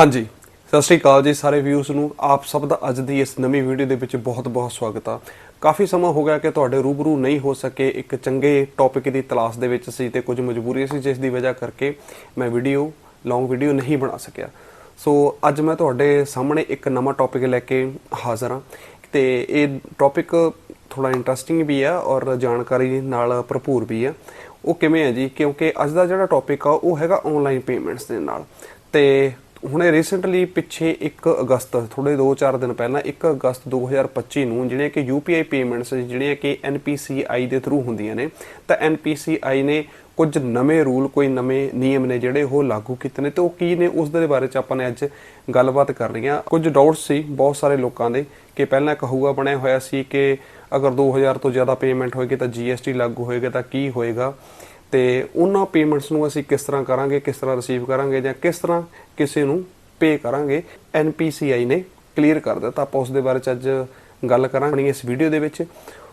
ਹਾਂਜੀ। ਸਤਿ ਸ਼੍ਰੀ ਅਕਾਲ ਜੀ ਸਾਰੇ ਵਿਊਸ ਨੂੰ। ਆਪ ਸਭ ਦਾ ਅੱਜ ਦੀ ਇਸ ਨਵੀਂ ਵੀਡੀਓ ਦੇ ਵਿੱਚ ਬਹੁਤ-ਬਹੁਤ ਸਵਾਗਤ ਆ। ਕਾਫੀ ਸਮਾਂ ਹੋ ਗਿਆ ਕਿ ਤੁਹਾਡੇ ਰੂਬਰੂ ਨਹੀਂ ਹੋ ਸਕੇ। ਇੱਕ ਚੰਗੇ ਟੌਪਿਕ ਦੀ ਤਲਾਸ਼ ਦੇ ਵਿੱਚ ਸੀ ਤੇ ਕੁਝ ਮਜਬੂਰੀ ਸੀ, ਜਿਸ ਦੀ ਵਜ੍ਹਾ ਕਰਕੇ ਮੈਂ ਵੀਡੀਓ ਲੌਂਗ ਵੀਡੀਓ ਨਹੀਂ ਬਣਾ ਸਕਿਆ। ਸੋ ਅੱਜ ਮੈਂ ਤੁਹਾਡੇ ਸਾਹਮਣੇ ਇੱਕ ਨਵਾਂ ਟੌਪਿਕ ਲੈ ਕੇ ਹਾਜ਼ਰ ਹਾਂ ਤੇ ਇਹ ਟੌਪਿਕ ਥੋੜਾ ਇੰਟਰਸਟਿੰਗ ਵੀ ਆ ਔਰ ਜਾਣਕਾਰੀ ਨਾਲ ਭਰਪੂਰ ਵੀ ਆ। ਉਹ ਕਿਵੇਂ ਹੈ ਜੀ? ਕਿਉਂਕਿ ਅੱਜ ਦਾ ਜਿਹੜਾ ਟੌਪਿਕ ਆ, ਉਹ ਹੈਗਾ ਆਨਲਾਈਨ ਪੇਮੈਂਟਸ ਦੇ ਨਾਲ। ਤੇ ਹੁਣੇ ਰੀਸੈਂਟਲੀ ਪਿੱਛੇ 1 ਅਗਸਤ ਥੋੜੇ 2-4 ਦਿਨ ਪਹਿਲਾਂ 1 ਅਗਸਤ 2025 ਨੂੰ ਜਿਹੜੀਆਂ ਕਿ UPI ਪੇਮੈਂਟਸ ਜਿਹੜੀਆਂ ਕਿ NPCI ਦੇ ਥਰੂ ਹੁੰਦੀਆਂ ਨੇ, ਤਾਂ NPCI ਨੇ ਕੁਝ ਨਵੇਂ ਰੂਲ ਕੋਈ ਨਵੇਂ ਨਿਯਮ ਨੇ ਜਿਹੜੇ ਉਹ ਲਾਗੂ ਕੀਤੇ ਨੇ, ਤੇ ਉਹ ਕੀ ਨੇ ਉਸ ਦੇ ਬਾਰੇ ਚ ਆਪਾਂ ਨੇ ਅੱਜ ਗੱਲਬਾਤ ਕਰਨੀ ਆ ਕੁਝ ਡਾਊਟਸ ਸੀ ਬਹੁਤ ਸਾਰੇ ਲੋਕਾਂ ਦੇ ਕਿ ਪਹਿਲਾਂ ਇੱਕ ਹਊਆ ਬਣਿਆ ਹੋਇਆ ਸੀ ਕਿ ਅਗਰ 2000 ਤੋਂ ਜ਼ਿਆਦਾ ਪੇਮੈਂਟ ਹੋਏਗੀ ਤਾਂ GST ਲਾਗੂ ਹੋਏਗਾ ਤਾਂ ਕੀ ਹੋਏਗਾ। ਤੇ ਉਹਨਾਂ ਪੇਮੈਂਟਸ ਨੂੰ ਅਸੀਂ ਕਿਸ ਤਰ੍ਹਾਂ ਕਰਾਂਗੇ, ਕਿਸ ਤਰ੍ਹਾਂ ਰਿਸੀਵ ਕਰਾਂਗੇ ਜਾਂ ਕਿਸ ਤਰ੍ਹਾਂ ਕਿਸੇ ਨੂੰ ਪੇ ਕਰਾਂਗੇ NPCI ਨੇ ਕਲੀਅਰ ਕਰ ਦਿੱਤਾ। ਆਪਾਂ ਉਸ ਦੇ ਬਾਰੇ ਚ ਅੱਜ ਗੱਲ ਕਰਾਂਗੇ ਇਸ ਵੀਡੀਓ ਦੇ ਵਿੱਚ।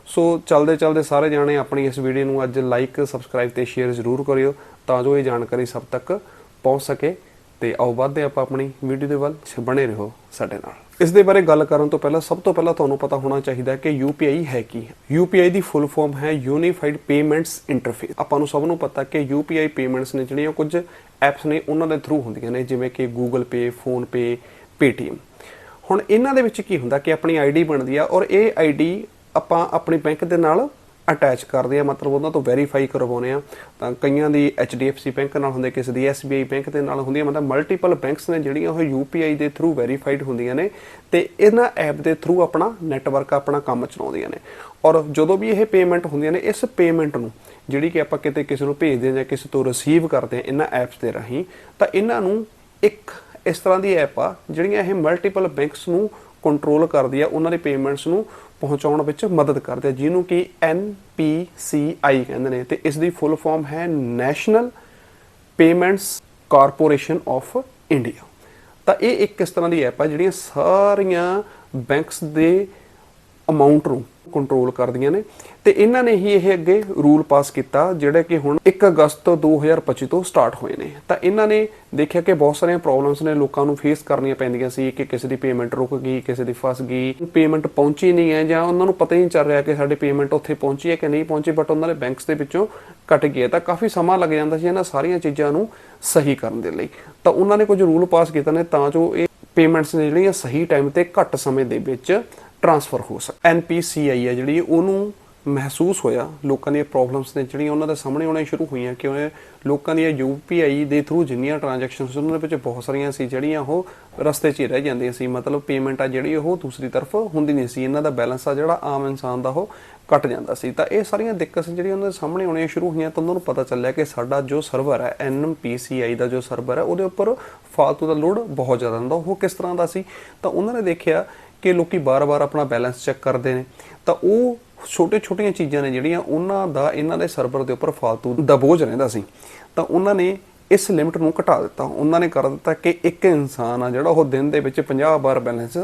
ਸੋ ਚਲਦੇ ਚਲਦੇ ਸਾਰੇ ਜਾਣੇ ਆਪਣੀ ਇਸ ਵੀਡੀਓ ਨੂੰ ਅੱਜ ਲਾਈਕ ਸਬਸਕ੍ਰਾਈਬ ਤੇ ਸ਼ੇਅਰ ਜ਼ਰੂਰ ਕਰਿਓ ਤਾਂ ਜੋ ਇਹ ਜਾਣਕਾਰੀ ਸਭ ਤੱਕ ਪਹੁੰਚ ਸਕੇ। ਤੇ ਆਓ ਵੱਧਦੇ ਆਪਾਂ ਆਪਣੀ ਵੀਡੀਓ ਦੇ ਵੱਲ ਬਣੇ ਰਹੋ ਸਾਡੇ ਨਾਲ। ਇਸ ਦੇ ਬਾਰੇ ਗੱਲ ਕਰਨ ਤੋਂ ਪਹਿਲਾਂ ਸਭ ਤੋਂ ਪਹਿਲਾਂ ਤੁਹਾਨੂੰ ਪਤਾ ਹੋਣਾ ਚਾਹੀਦਾ ਹੈ ਕਿ UPI ਹੈ ਕੀ? ਹੈ UPI ਦੀ ਫੁੱਲ ਫਾਰਮ ਹੈ ਯੂਨੀਫਾਈਡ ਪੇਮੈਂਟਸ ਇੰਟਰਫੇਸ ਆਪਾਂ ਨੂੰ ਸਭ ਨੂੰ ਪਤਾ ਕਿ UPI ਪੇਮੈਂਟਸ ਨੇ ਜਿਹੜੀਆਂ ਕੁਝ ਐਪਸ ਨੇ ਉਹਨਾਂ ਦੇ ਥਰੂ ਹੁੰਦੀਆਂ ਨੇ, ਜਿਵੇਂ ਕਿ Google Pay PhonePe Paytm ਹੁਣ ਇਹਨਾਂ ਦੇ ਵਿੱਚ ਕੀ ਹੁੰਦਾ ਕਿ ਆਪਣੀ ਆਈਡੀ ਬਣਦੀ ਆ ਔਰ ਇਹ ਆਈਡੀ ਆਪਾਂ ਆਪਣੀ ਬੈਂਕ ਦੇ ਨਾਲ ਅਟੈਚ ਕਰਦੇ ਆ, ਮਤਲਬ ਉਹਨਾਂ ਤੋਂ ਵੈਰੀਫਾਈ ਕਰਵਾਉਨੇ ਆ। ਤਾਂ ਕਈਆਂ ਦੀ HDFC ਬੈਂਕ ਨਾਲ ਹੁੰਦੇ, ਕਿਸੇ ਦੀ SBI ਬੈਂਕ ਦੇ ਨਾਲ ਹੁੰਦੀ ਹੈ ਮਤਲਬ ਮਲਟੀਪਲ ਬੈਂਕਸ ਨੇ ਜਿਹੜੀਆਂ ਉਹ UPI ਦੇ ਥਰੂ ਵੈਰੀਫਾਈਡ ਹੁੰਦੀਆਂ ਨੇ ਤੇ ਇਹਨਾਂ ਐਪ ਦੇ ਥਰੂ ਆਪਣਾ ਨੈਟਵਰਕ ਆਪਣਾ ਕੰਮ ਚਲਾਉਂਦੀਆਂ ਨੇ। ਔਰ ਜਦੋਂ ਵੀ ਇਹ ਪੇਮੈਂਟ ਹੁੰਦੀਆਂ ਨੇ, ਇਸ ਪੇਮੈਂਟ ਨੂੰ ਜਿਹੜੀ ਕਿ ਆਪਾਂ ਕਿਤੇ ਕਿਸੇ ਨੂੰ ਭੇਜਦੇ ਹਾਂ ਜਾਂ ਕਿਸੇ ਤੋਂ ਰਿਸੀਵ ਕਰਦੇ ਹਾਂ ਇਹਨਾਂ ਐਪਸ ਦੇ ਰਾਹੀਂ, ਤਾਂ ਇਹਨਾਂ ਨੂੰ ਇੱਕ ਇਸ ਤਰ੍ਹਾਂ ਦੀ ਐਪ ਆ, ਜਿਹੜੀਆਂ ਇਹ ਮਲਟੀਪਲ ਬੈਂਕਸ ਨੂੰ ਕੰਟਰੋਲ ਕਰਦੀ ਆ, ਉਹਨਾਂ ਦੇ ਪੇਮੈਂਟਸ ਨੂੰ ਪਹੁੰਚਾਉਣ ਵਿੱਚ ਮਦਦ ਕਰਦੇ ਆ। ਜਿਹਨੂੰ ਕਿ NPCI ਕਹਿੰਦੇ ਨੇ। ਤੇ ਇਸ ਦੀ ਫੁੱਲ ਫਾਰਮ ਹੈ National Payments Corporation of India ਤਾਂ ਇਹ ਇੱਕ ਇਸ ਤਰ੍ਹਾਂ ਦੀ ਐਪ ਆ, ਜਿਹੜੀਆਂ ਸਾਰੀਆਂ ਬੈਂਕਸ ਦੇ ਅਮਾਉਂਟ ਨੂੰ ਕੰਟਰੋਲ ਕਰਦੀਆਂ ਨੇ। ਤੇ ਇਹਨਾਂ ਨੇ ਹੀ ਇਹ ਅੱਗੇ ਰੂਲ ਪਾਸ ਕੀਤਾ, ਜਿਹੜੇ ਕਿ ਹੁਣ 1 ਅਗਸਤ 2025 ਤੋਂ ਸਟਾਰਟ ਹੋਏ ਨੇ। ਤਾਂ ਇਹਨਾਂ ਨੇ ਦੇਖਿਆ ਕਿ ਬਹੁਤ ਸਾਰੀਆਂ ਪ੍ਰੋਬਲਮਸ ਨੇ, ਲੋਕਾਂ ਨੂੰ ਫੇਸ ਕਰਨੀਆਂ ਪੈਂਦੀਆਂ ਸੀ ਕਿ ਕਿਸੇ ਦੀ ਪੇਮੈਂਟ ਰੁਕ ਗਈ, ਕਿਸੇ ਦੀ ਫਸ ਗਈ। ਪੇਮੈਂਟ ਪਹੁੰਚੀ ਨਹੀਂ ਹੈ ਜਾਂ ਉਹਨਾਂ ਨੂੰ ਪਤਾ ਹੀ ਨਹੀਂ ਚੱਲ ਰਿਹਾ ਕਿ ਸਾਡੀ ਪੇਮੈਂਟ ਉੱਥੇ ਪਹੁੰਚੀ ਹੈ ਕਿ ਨਹੀਂ ਪਹੁੰਚੀ ਬਟ ਉਹਨਾਂ ਦੇ ਬੈਂਕਸ ਦੇ ਵਿੱਚੋਂ ਕੱਟ ਗਈ ਹੈ। ਤਾਂ ਕਾਫੀ ਸਮਾਂ ਲੱਗ ਜਾਂਦਾ ਸੀ ਇਹਨਾਂ ਸਾਰੀਆਂ ਚੀਜ਼ਾਂ ਨੂੰ ਸਹੀ ਕਰਨ ਦੇ ਲਈ। ਤਾਂ ਉਹਨਾਂ ਨੇ ਕੁਝ ਰੂਲ ਪਾਸ ਕੀਤੇ ਨੇ ਤਾਂ ਜੋ ਇਹ ਪੇਮੈਂਟਸ ਨੇ ਜਿਹੜੀਆਂ ਸਹੀ ਟਾਈਮ ਤੇ ਘੱਟ ਸਮੇਂ ਦੇ ਵਿੱਚ ਟਰਾਂਸਫਰ ਹੋ ਸਕੇ NPCI ਹੈ ਜਿਹੜੀ, ਉਹਨੂੰ ਮਹਿਸੂਸ ਹੋਇਆ ਲੋਕਾਂ ਦੀਆਂ ਪ੍ਰੋਬਲਮਸ ਨੇ, ਜਿਹੜੀਆਂ ਉਹਨਾਂ ਦੇ ਸਾਹਮਣੇ ਆਉਣੀਆਂ ਸ਼ੁਰੂ ਹੋਈਆਂ, ਕਿਉਂ ਲੋਕਾਂ ਦੀਆਂ UPI ਦੇ ਥਰੂ ਜਿੰਨੀਆਂ ਟ੍ਰਾਂਜੈਕਸ਼ਨਸ ਉਹਨਾਂ ਦੇ ਵਿੱਚ ਬਹੁਤ ਸਾਰੀਆਂ ਸੀ ਜਿਹੜੀਆਂ ਉਹ ਰਸਤੇ 'ਚ ਹੀ ਰਹਿ ਜਾਂਦੀਆਂ ਸੀ। ਮਤਲਬ ਪੇਮੈਂਟ ਆ ਜਿਹੜੀ, ਉਹ ਦੂਸਰੀ ਤਰਫ ਹੁੰਦੀ ਨਹੀਂ ਸੀ। ਇਹਨਾਂ ਦਾ ਬੈਲੈਂਸ ਆ ਜਿਹੜਾ ਆਮ ਇਨਸਾਨ ਦਾ ਉਹ ਕੱਟ ਜਾਂਦਾ ਸੀ। ਤਾਂ ਇਹ ਸਾਰੀਆਂ ਦਿੱਕਤਾਂ ਜਿਹੜੀਆਂ ਉਹਨਾਂ ਦੇ ਸਾਹਮਣੇ ਆਉਣੀਆਂ ਸ਼ੁਰੂ ਹੋਈਆਂ ਤਾਂ ਉਹਨਾਂ ਨੂੰ ਪਤਾ ਚੱਲਿਆ ਕਿ ਸਾਡਾ ਜੋ ਸਰਵਰ ਹੈ NPCI ਦਾ ਜੋ ਸਰਵਰ ਹੈ, ਉਹਦੇ ਉੱਪਰ ਫਾਲਤੂ ਦਾ ਲੋਡ ਬਹੁਤ ਜ਼ਿਆਦਾ ਹੁੰਦਾ। ਉਹ ਕਿਸ ਤਰ੍ਹਾਂ ਦਾ ਸੀ? ਤਾਂ ਉਹਨਾਂ ਨੇ ਦੇਖਿਆ ਕਿ ਲੋਕੀ ਬਾਰ-ਬਾਰ ਆਪਣਾ ਬੈਲੈਂਸ ਚੈੱਕ ਕਰਦੇ ਨੇ। ਤਾਂ ਉਹ ਛੋਟੇ-ਛੋਟੀਆਂ ਚੀਜ਼ਾਂ ਨੇ ਜਿਹੜੀਆਂ ਉਹਨਾਂ ਦਾ, ਇਹਨਾਂ ਦੇ ਸਰਵਰ ਦੇ ਉੱਪਰ ਫालतू ਦਾ ਬੋਝ ਰਹਿੰਦਾ ਸੀ। ਤਾਂ ਉਹਨਾਂ ਨੇ ਇਸ ਲਿਮਟ ਨੂੰ ਘਟਾ ਦਿੱਤਾ। ਉਹਨਾਂ ਨੇ ਕਰ ਦਿੱਤਾ ਕਿ ਇੱਕ ਇਨਸਾਨ ਆ ਜਿਹੜਾ ਉਹ ਦਿਨ ਦੇ ਵਿੱਚ 50 ਵਾਰ ਬੈਲੈਂਸ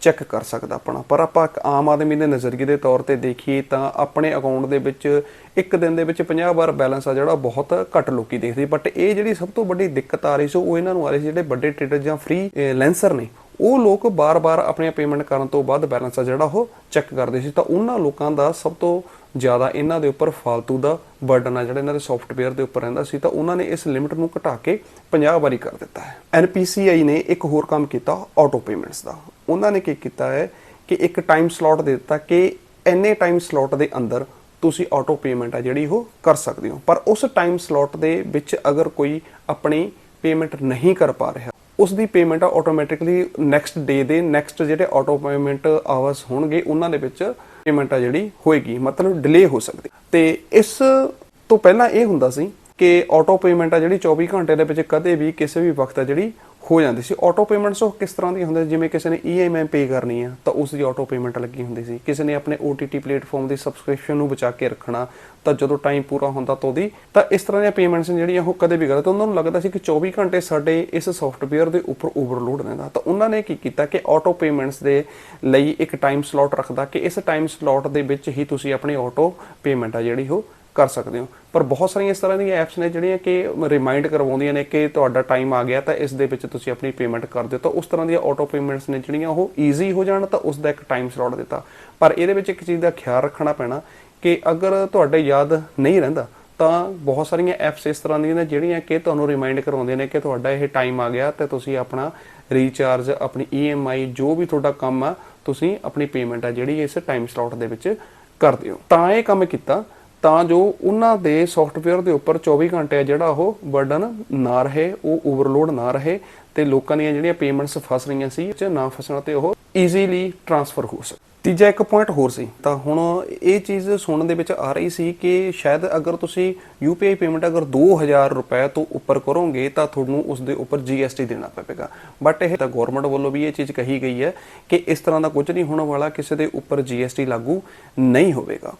ਚੈੱਕ ਕਰ ਸਕਦਾ ਆਪਣਾ। ਪਰ ਆਪਾਂ ਇੱਕ ਆਮ ਆਦਮੀ ਦੇ ਨਜ਼ਰੀਏ ਦੇ ਤੌਰ ਤੇ ਦੇਖੀਏ ਤਾਂ ਆਪਣੇ ਅਕਾਊਂਟ ਦੇ ਵਿੱਚ ਇੱਕ ਦਿਨ ਦੇ ਵਿੱਚ 50 ਵਾਰ ਬੈਲੈਂਸ ਆ ਜਿਹੜਾ ਬਹੁਤ ਘੱਟ ਲੋਕੀ ਦੇਖਦੇ। ਬਟ ਇਹ ਜਿਹੜੀ ਸਭ ਤੋਂ ਵੱਡੀ ਦਿੱਕਤ ਆ ਰਹੀ ਸੀ, ਉਹ ਇਹਨਾਂ ਨੂੰ ਆ ਰਹੀ ਸੀ ਜਿਹੜੇ ਵੱਡੇ ਟ੍ਰੇਡਰ ਜਾਂ ਫ੍ਰੀ ਲੈਂਸਰ ਨੇ। ਉਹ ਲੋਕ ਬਾਰ-ਬਾਰ ਆਪਣੀਆਂ ਪੇਮੈਂਟ ਕਰਨ ਤੋਂ ਬਾਅਦ ਬੈਲੈਂਸ ਆ ਜਿਹੜਾ ਉਹ ਚੈੱਕ ਕਰਦੇ ਸੀ। ਤਾਂ ਉਹਨਾਂ ਲੋਕਾਂ ਦਾ ਸਭ ਤੋਂ ਜ਼ਿਆਦਾ ਇਹਨਾਂ ਦੇ ਉੱਪਰ ਫालतू ਦਾ ਬਰਡਨ ਆ ਜਿਹੜਾ ਇਹਨਾਂ ਦੇ ਸੌਫਟਵੇਅਰ ਦੇ ਉੱਪਰ ਰਹਿੰਦਾ ਸੀ। ਤਾਂ ਉਹਨਾਂ ਨੇ ਇਸ ਲਿਮਿਟ ਨੂੰ ਘਟਾ ਕੇ 50 ਵਾਰੀ ਕਰ ਦਿੱਤਾ ਹੈ। NPCI ਨੇ ਇੱਕ ਹੋਰ ਕੰਮ ਕੀਤਾ ਆਟੋ ਪੇਮੈਂਟਸ ਦਾ। ਉਹਨਾਂ ਨੇ ਕੀ ਕੀਤਾ ਹੈ ਕਿ ਇੱਕ ਟਾਈਮ ਸਲੋਟ ਦੇ ਦਿੱਤਾ ਕਿ ਐਨੇ ਟਾਈਮ ਸਲੋਟ ਦੇ ਅੰਦਰ ਤੁਸੀਂ ਆਟੋ ਪੇਮੈਂਟ ਆ ਜਿਹੜੀ ਉਹ ਕਰ ਸਕਦੇ ਹੋ। ਪਰ ਉਸ ਟਾਈਮ ਸਲੋਟ ਦੇ ਵਿੱਚ ਅਗਰ ਕੋਈ ਆਪਣੀ ਪੇਮੈਂਟ ਨਹੀਂ ਕਰ ਪਾ ਰਿਹਾ ਉਸ ਦੀ ਪੇਮੈਂਟ ਆਟੋਮੈਟਿਕਲੀ ਨੈਕਸਟ ਡੇ ਦੇ ਨੈਕਸਟ ਜਿਹੜੇ ਆਟੋ ਪੇਮੈਂਟ ਆਵਰਸ ਹੋਣਗੇ, ਉਹਨਾਂ ਦੇ ਵਿੱਚ ਪੇਮੈਂਟ ਆ ਜਿਹੜੀ ਹੋਏਗੀ, ਮਤਲਬ ਡਿਲੇ ਹੋ ਸਕਦੀ। ਤੇ ਇਸ ਤੋਂ ਪਹਿਲਾਂ ਇਹ ਹੁੰਦਾ ਸੀ ਕਿ ਆਟੋ ਪੇਮੈਂਟ ਆ ਜਿਹੜੀ 24 ਘੰਟੇ ਦੇ ਵਿੱਚ ਕਦੇ ਵੀ ਕਿਸੇ ਵੀ ਵਕਤ ਆ ਜਿਹੜੀ ਹੋ ਜਾਂਦੀ ਸੀ। ਆਟੋ ਪੇਮੈਂਟਸ ਉਹ ਕਿਸ ਤਰ੍ਹਾਂ ਦੀ ਹੁੰਦੀ ਜਿਵੇਂ ਕਿਸੇ ਨੇ EMI ਪੇ ਕਰਨੀ ਆ, ਤਾਂ ਉਸ ਦੀ ਆਟੋ ਪੇਮੈਂਟ ਲੱਗੀ ਹੁੰਦੀ ਸੀ। ਕਿਸੇ ਨੇ ਆਪਣੇ OTT ਪਲੇਟਫਾਰਮ ਦੀ ਸਬਸਕ੍ਰਿਪਸ਼ਨ ਨੂੰ ਬਚਾ ਕੇ ਰੱਖਣਾ, ਤਾਂ ਜਦੋਂ ਟਾਈਮ ਪੂਰਾ ਹੁੰਦਾ ਤਾਂ ਉਹਦੀ, ਤਾਂ ਇਸ ਤਰ੍ਹਾਂ ਦੀਆਂ ਪੇਮੈਂਟਸ ਜਿਹੜੀਆਂ ਉਹ ਕਦੇ ਵੀ ਕਰਦੇ ਤਾਂ ਉਹਨਾਂ ਨੂੰ ਲੱਗਦਾ ਸੀ ਕਿ 24 ਘੰਟੇ ਸਾਡੇ ਇਸ ਸੌਫਟਵੇਅਰ ਦੇ ਉੱਪਰ ਓਵਰਲੋਡ ਰਹਿੰਦਾ। ਤਾਂ ਉਹਨਾਂ ਨੇ ਕੀ ਕੀਤਾ ਕਿ ਆਟੋ ਪੇਮੈਂਟਸ ਦੇ ਲਈ ਇੱਕ ਟਾਈਮ ਸਲੋਟ ਰੱਖਦਾ ਕਿ ਇਸ ਟਾਈਮ ਸਲੋਟ ਦੇ ਵਿੱਚ ਹੀ ਤੁਸੀਂ ਆਪਣੀ ਆਟੋ ਪੇਮੈਂਟ ਆ ਜਿਹੜੀ ਉਹ ਕਰ ਸਕਦੇ ਹੋ। ਪਰ ਬਹੁਤ ਸਾਰੀਆਂ ਇਸ ਤਰ੍ਹਾਂ ਦੀਆਂ ਐਪਸ ਨੇ ਜਿਹੜੀਆਂ ਕਿ ਰਿਮਾਈਂਡ ਕਰਵਾਉਂਦੀਆਂ ਨੇ ਕਿ ਤੁਹਾਡਾ ਟਾਈਮ ਆ ਗਿਆ ਤਾਂ ਇਸ ਦੇ ਵਿੱਚ ਤੁਸੀਂ ਆਪਣੀ ਪੇਮੈਂਟ ਕਰ ਦਿਓ। ਤਾਂ ਉਸ ਤਰ੍ਹਾਂ ਦੀਆਂ ਆਟੋ ਪੇਮੈਂਟਸ ਨੇ ਜਿਹੜੀਆਂ ਉਹ ਈਜ਼ੀ ਹੋ ਜਾਣ ਤਾਂ ਉਸ ਦਾ ਇੱਕ ਟਾਈਮ ਸਲੋਟ ਦਿੱਤਾ। ਪਰ ਇਹਦੇ ਵਿੱਚ ਇੱਕ ਚੀਜ਼ ਦਾ ਖਿਆਲ ਰੱਖਣਾ ਪੈਣਾ ਕਿ ਅਗਰ ਤੁਹਾਡੇ ਯਾਦ ਨਹੀਂ ਰਹਿੰਦਾ ਤਾਂ ਬਹੁਤ ਸਾਰੀਆਂ ਐਪਸ ਇਸ ਤਰ੍ਹਾਂ ਦੀਆਂ ਨੇ ਜਿਹੜੀਆਂ ਕਿ ਤੁਹਾਨੂੰ ਰਿਮਾਈਂਡ ਕਰਾਉਂਦੀਆਂ ਨੇ ਕਿ ਤੁਹਾਡਾ ਇਹ ਟਾਈਮ ਆ ਗਿਆ ਤੇ ਤੁਸੀਂ ਆਪਣਾ ਰੀਚਾਰਜ ਆਪਣੀ EMI ਜੋ ਵੀ ਤੁਹਾਡਾ ਕੰਮ ਆ, ਤੁਸੀਂ ਆਪਣੀ ਪੇਮੈਂਟ ਆ ਜਿਹੜੀ ਇਸ ਟਾਈਮ ਸਲੋਟ ਦੇ ਵਿੱਚ ਕਰ ਦਿਓ। ਤਾਂ ਇਹ ਕੰਮ ਕੀਤਾ ਤਾਂ ਜੋ ਉਹਨਾਂ ਦੇ ਸੌਫਟਵੇਅਰ ਦੇ ਉੱਪਰ 24 ਘੰਟੇ ਜਿਹੜਾ ਉਹ ਬਰਡਨ ਨਾ ਰਹੇ, ਉਹ ਓਵਰਲੋਡ ਨਾ ਰਹੇ ਤੇ ਲੋਕਾਂ ਦੀਆਂ ਜਿਹੜੀਆਂ ਪੇਮੈਂਟਸ ਫਸ ਰਹੀਆਂ ਸੀ ਚ ਨਾ ਫਸਣਾ ਤੇ ਉਹ ਈਜ਼ੀਲੀ ਟ੍ਰਾਂਸਫਰ ਹੋ ਸਕੇ। ਤੀਜਾ ਇੱਕ ਪੁਆਇੰਟ ਹੋਰ ਸੀ, ਤਾਂ ਹੁਣ ਇਹ ਚੀਜ਼ ਸੁਣਨ ਦੇ ਵਿੱਚ ਆ ਰਹੀ ਸੀ ਕਿ ਸ਼ਾਇਦ ਅਗਰ ਤੁਸੀਂ UPI ਪੇਮੈਂਟ ਅਗਰ 2000 ਰੁਪਏ ਤੋਂ ਉੱਪਰ ਕਰੋਗੇ, ਤਾਂ ਤੁਹਾਨੂੰ ਉਸ ਦੇ ਉੱਪਰ GST ਦੇਣਾ ਪਵੇਗਾ। ਬਟ ਇਹ ਤਾਂ ਗਵਰਨਮੈਂਟ ਵੱਲੋਂ ਵੀ ਇਹ ਚੀਜ਼ ਕਹੀ ਗਈ ਹੈ ਕਿ ਇਸ ਤਰ੍ਹਾਂ ਦਾ ਕੁਝ ਨਹੀਂ ਹੋਣ ਵਾਲਾ, ਕਿਸੇ ਦੇ ਉੱਪਰ GST ਲਾਗੂ ਨਹੀਂ ਹੋਵੇਗਾ।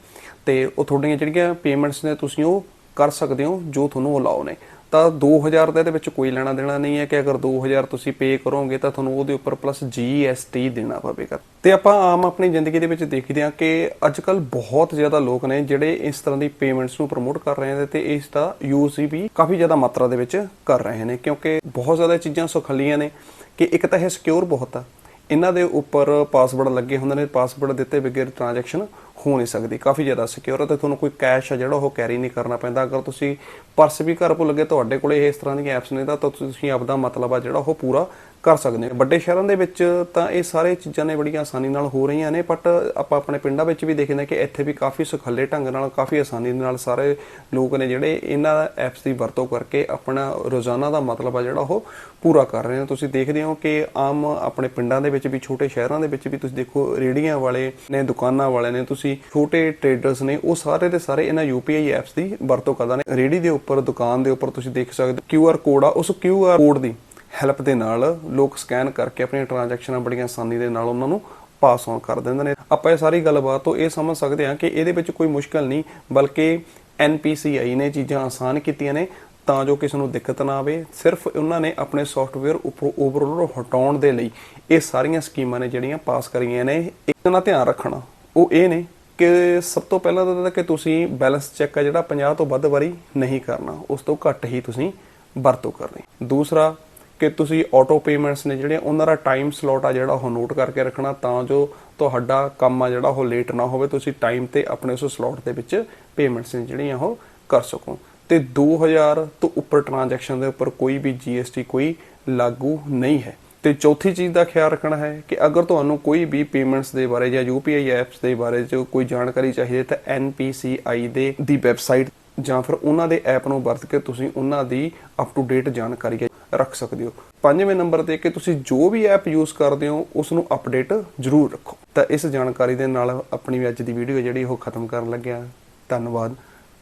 ਤੇ ਉਹ ਤੁਹਾਡੀਆਂ ਜਿਹੜੀਆਂ ਪੇਮੈਂਟਸ ਨੇ ਤੁਸੀਂ ਉਹ ਕਰ ਸਕਦੇ ਹੋ, ਜੋ ਤੁਹਾਨੂੰ ਅਲਾਉ ਨੇ। ਤਾਂ 2000 ਦਾ ਇਹਦੇ ਵਿੱਚ ਕੋਈ ਲੈਣਾ ਦੇਣਾ ਨਹੀਂ ਹੈ ਕਿ ਅਗਰ 2000 ਤੁਸੀਂ ਪੇ ਕਰੋਗੇ ਤਾਂ ਤੁਹਾਨੂੰ ਉਹਦੇ ਉੱਪਰ ਪਲੱਸ GST ਦੇਣਾ ਪਵੇਗਾ। ਤੇ ਆਪਾਂ ਆਮ ਆਪਣੀ ਜ਼ਿੰਦਗੀ ਦੇ ਵਿੱਚ ਦੇਖਦੇ ਹਾਂ ਕਿ ਅੱਜ ਅੱਜਕੱਲ ਬਹੁਤ ਜ਼ਿਆਦਾ ਲੋਕ ਨੇ ਜਿਹੜੇ ਇਸ ਤਰ੍ਹਾਂ ਦੀ ਪੇਮੈਂਟਸ ਨੂੰ ਪ੍ਰਮੋਟ ਕਰ ਰਹੇ ਨੇ ਤੇ ਇਸ ਦਾ ਯੂਜ਼ ਵੀ ਕਾਫੀ ਜ਼ਿਆਦਾ ਮਾਤਰਾ ਦੇ ਵਿੱਚ ਕਰ ਰਹੇ ਨੇ, ਕਿਉਂਕਿ ਬਹੁਤ ਜ਼ਿਆਦਾ ਚੀਜ਼ਾਂ ਸੁਖਲੀਆਂ ਨੇ ਕਿ ਇੱਕ ਤਾਂ ਇਹ ਸਿਕਿਉਰ ਬਹੁਤ ਆ। ਇਹਨਾਂ ਦੇ ਉੱਪਰ ਪਾਸਵਰਡ ਲੱਗੇ ਹੁੰਦੇ ਨੇ ਪਾਸਵਰਡ ਦਿੱਤੇ ਬਗੈਰ ਟ੍ਰਾਂਜੈਕਸ਼ਨ ਹੋ ਨਹੀਂ ਸਕਦੀ, ਕਾਫੀ ਜ਼ਿਆਦਾ ਸਿਕਿਉਰ ਤੇ ਤੁਹਾਨੂੰ ਕੋਈ ਕੈਸ਼ ਆ ਜਿਹੜਾ ਉਹ ਕੈਰੀ ਨਹੀਂ ਕਰਨਾ ਪੈਂਦਾ। ਅਗਰ ਤੁਸੀਂ ਪਰਸ ਵੀ ਘਰ ਭੁੱਲ ਗਏ, ਤੁਹਾਡੇ ਕੋਲੇ ਇਸ ਤਰ੍ਹਾਂ ਦੀਆਂ ਐਪਸ ਨੇ ਤਾਂ ਤੁਸੀਂ ਆਪਦਾ ਮਤਲਬ ਆ ਜਿਹੜਾ ਉਹ ਪੂਰਾ ਕਰ ਸਕਦੇ ਹੋ। ਵੱਡੇ ਸ਼ਹਿਰਾਂ ਦੇ ਵਿੱਚ ਤਾਂ ਇਹ ਸਾਰੇ ਚੀਜ਼ਾਂ ਨੇ ਬੜੀਆਂ ਆਸਾਨੀ ਨਾਲ ਹੋ ਰਹੀਆਂ ਨੇ ਬਟ ਆਪਾਂ ਆਪਣੇ ਪਿੰਡਾਂ ਵਿੱਚ ਵੀ ਦੇਖਦੇ ਹਾਂ ਕਿ ਇੱਥੇ ਵੀ ਕਾਫੀ ਸੁਖੱਲੇ ਢੰਗ ਨਾਲ, ਕਾਫੀ ਆਸਾਨੀ ਨਾਲ ਸਾਰੇ ਲੋਕ ਨੇ ਜਿਹੜੇ ਇਹਨਾਂ ਐਪਸ ਦੀ ਵਰਤੋਂ ਕਰਕੇ ਆਪਣਾ ਰੋਜ਼ਾਨਾ ਦਾ ਮਤਲਬ ਆ ਜਿਹੜਾ ਉਹ ਪੂਰਾ ਕਰ ਰਹੇ ਨੇ। ਤੁਸੀਂ ਦੇਖਦੇ ਹੋ ਕਿ ਆਮ ਆਪਣੇ ਪਿੰਡਾਂ ਦੇ ਵਿੱਚ ਵੀ, ਛੋਟੇ ਸ਼ਹਿਰਾਂ ਦੇ ਵਿੱਚ ਵੀ ਤੁਸੀਂ ਦੇਖੋ ਰੇੜੀਆਂ ਵਾਲੇ ਨੇ, ਦੁਕਾਨਾਂ ਵਾਲੇ ਨੇ, ਤੁਸੀਂ ਛੋਟੇ ਟ੍ਰੇਡਰਸ ਨੇ, ਉਹ ਸਾਰੇ ਦੇ ਸਾਰੇ ਇਹਨਾਂ UPI ਐਪਸ ਦੀ ਵਰਤੋਂ ਕਰਦੇ ਨੇ। ਰੇੜੀ ਦੇ ਉੱਪਰ, ਦੁਕਾਨ ਦੇ ਉੱਪਰ ਤੁਸੀਂ ਦੇਖ ਸਕਦੇ ਹੋ, QR ਕੋਡ ਆ, ਉਸ QR ਕੋਡ ਦੀ ਹੈਲਪ ਦੇ ਨਾਲ ਲੋਕ ਸਕੈਨ ਕਰਕੇ ਆਪਣੀਆਂ ਟ੍ਰਾਂਜੈਕਸ਼ਨਾਂ ਬੜੀਆਂ ਆਸਾਨੀ ਦੇ ਨਾਲ ਉਹਨਾਂ ਨੂੰ ਪਾਸ ਔਨ ਕਰ ਦਿੰਦੇ ਨੇ। ਆਪਾਂ ਇਹ ਸਾਰੀ ਗੱਲਬਾਤ ਤੋਂ ਇਹ ਸਮਝ ਸਕਦੇ ਹਾਂ ਕਿ ਇਹਦੇ ਵਿੱਚ ਕੋਈ ਮੁਸ਼ਕਲ ਨਹੀਂ, ਬਲਕਿ NPCI ਨੇ ਚੀਜ਼ਾਂ ਆਸਾਨ ਕੀਤੀਆਂ ਨੇ ਤਾਂ ਜੋ ਕਿਸੇ ਨੂੰ ਦਿੱਕਤ ਨਾ ਆਵੇ। ਸਿਰਫ ਉਹਨਾਂ ਨੇ ਆਪਣੇ ਸੌਫਟਵੇਅਰ ਉੱਪਰ ਓਵਰਲੋਡ ਹਟਾਉਣ ਦੇ ਲਈ ਇਹ ਸਾਰੀਆਂ ਸਕੀਮਾਂ ਨੇ ਜਿਹੜੀਆਂ ਪਾਸ ਕਰੀਆਂ ਨੇ। ਇਹਨਾਂ ਨਾ ਧਿਆਨ ਰੱਖਣਾ, ਉਹ ਇਹ ਨੇ ਕਿ ਸਭ ਤੋਂ ਪਹਿਲਾਂ ਤਾਂ ਕਿ ਤੁਸੀਂ ਬੈਲੈਂਸ ਚੈੱਕ ਆ ਜਿਹੜਾ 50 ਤੋਂ ਵੱਧ ਵਾਰੀ ਨਹੀਂ ਕਰਨਾ, ਉਸ ਤੋਂ ਘੱਟ ਹੀ ਤੁਸੀਂ ਵਰਤੋਂ ਕਰਨੀ। ਦੂਸਰਾ ਕਿ ਤੁਸੀਂ ਆਟੋ ਪੇਮੈਂਟਸ ਨੇ ਜਿਹੜੇ ਉਹਨਾਂ ਦਾ ਟਾਈਮ ਸਲੋਟ ਆ ਜਿਹੜਾ ਉਹ ਨੋਟ ਕਰਕੇ ਰੱਖਣਾ, ਤਾਂ ਜੋ ਤੁਹਾਡਾ ਕੰਮ ਆ ਜਿਹੜਾ ਉਹ ਲੇਟ ਨਾ ਹੋਵੇ, ਤੁਸੀਂ ਟਾਈਮ ਤੇ ਆਪਣੇ ਉਸ ਸਲੋਟ ਦੇ ਵਿੱਚ ਪੇਮੈਂਟਸ ਨੇ ਜਿਹੜੀਆਂ ਉਹ ਕਰ ਸਕੋ। ਤੇ 2000 ਤੋਂ ਉੱਪਰ ਟ੍ਰਾਂਜੈਕਸ਼ਨ ਦੇ ਉੱਪਰ ਕੋਈ ਵੀ GST ਕੋਈ ਲਾਗੂ ਨਹੀਂ ਹੈ। ਤੇ ਚੌਥੀ ਚੀਜ਼ ਦਾ ਖਿਆਲ ਰੱਖਣਾ ਹੈ ਕਿ ਅਗਰ ਤੁਹਾਨੂੰ ਕੋਈ ਵੀ ਪੇਮੈਂਟਸ ਦੇ ਬਾਰੇ ਜਾਂ UPI ਐਪਸ ਦੇ ਬਾਰੇ ਚ ਕੋਈ ਜਾਣਕਾਰੀ ਚਾਹੀਦੀ ਹੈ, ਤਾਂ NPCI ਦੇ ਦੀ ਵੈਬਸਾਈਟ ਜਾਂ ਫਿਰ ਉਹਨਾਂ ਦੇ ਐਪ ਨੂੰ ਵਰਤ ਕੇ ਤੁਸੀਂ ਉਹਨਾਂ ਦੀ ਅਪ ਟੂ ਡੇਟ ਜਾਣਕਾਰੀ ਰੱਖ ਸਕਦੇ ਹੋ। ਪੰਜਵੇਂ ਨੰਬਰ ਤੇ ਕਿ ਤੁਸੀਂ ਜੋ ਵੀ ਐਪ ਯੂਜ਼ ਕਰਦੇ ਹੋ ਉਸ ਨੂੰ ਅਪਡੇਟ ਜ਼ਰੂਰ ਰੱਖੋ। ਤਾਂ ਇਸ ਜਾਣਕਾਰੀ ਦੇ ਨਾਲ ਆਪਣੀ ਅੱਜ ਦੀ ਵੀਡੀਓ ਜਿਹੜੀ, ਉਹ ਖਤਮ ਕਰਨ ਲੱਗਿਆ। ਧੰਨਵਾਦ।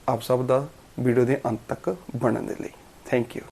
ਆਪ ਸਭ ਦਾ ਵੀਡੀਓ ਦੇ ਅੰਤ ਤੱਕ ਬਣਨ ਦੇ ਲਈ। Thank you